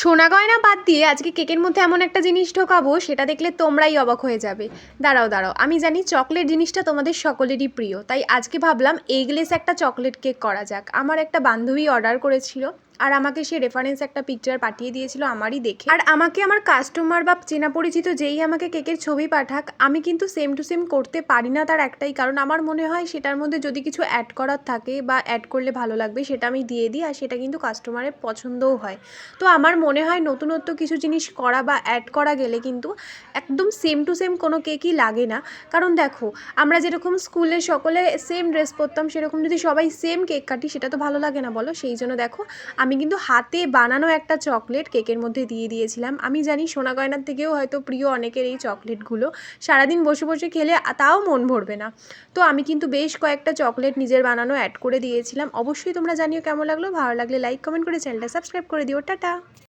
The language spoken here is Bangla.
সোনা গয়না বাদ দিয়ে আজকে কেকের মধ্যে এমন একটা জিনিস ঢোকাবো, সেটা দেখলে তোমরাই অবাক হয়ে যাবে। দাঁড়াও দাঁড়াও, আমি জানি চকলেট জিনিসটা তোমাদের সকলেরই প্রিয়, তাই আজকে ভাবলাম এগলেস একটা চকলেট কেক করা যাক। আমার একটা বান্ধবী অর্ডার করেছিল। আর আমাকে সে রেফারেন্স একটা পিকচার পাঠিয়ে দিয়েছিল আমারই দেখে। আর আমাকে আমার কাস্টমার বা চেনা পরিচিত যেই আমাকে কেকের ছবি পাঠাক, আমি কিন্তু সেম টু সেম করতে পারি না তার একটাই কারণ। আমার মনে হয় সেটার মধ্যে যদি কিছু অ্যাড করার থাকে বা অ্যাড করলে ভালো লাগবে, সেটা আমি দিয়ে দিই আর সেটা কিন্তু কাস্টমারের পছন্দও হয়। তো আমার মনে হয় নতুনত্ব কিছু জিনিস করা বা অ্যাড করা গেলে কিন্তু একদম সেম টু সেম কোনো কেকই লাগে না। কারণ দেখো, আমরা যেরকম স্কুলে সকলে সেম ড্রেস পরতাম, সেরকম যদি সবাই সেম কেক কাটি, সেটা তো ভালো লাগে না বলো? সেই জন্য দেখো আমি কিন্তু হাতে বানানো একটা চকলেট কেকের মধ্যে দিয়ে দিয়েছিলাম। আমি জানি সোনা গয়নার থেকেও হয়তো প্রিয় অনেকের এই চকলেটগুলো। সারাদিন বসে বসে খেলে তাও মন ভরবে না। তো আমি কিন্তু বেশ কয়েকটা চকলেট নিজের বানানো অ্যাড করে দিয়েছিলাম। অবশ্যই তোমরা জানিও কেমন লাগল। ভালো লাগলে লাইক কমেন্ট করে চ্যানেলটা সাবস্ক্রাইব করে দিও। টাটা!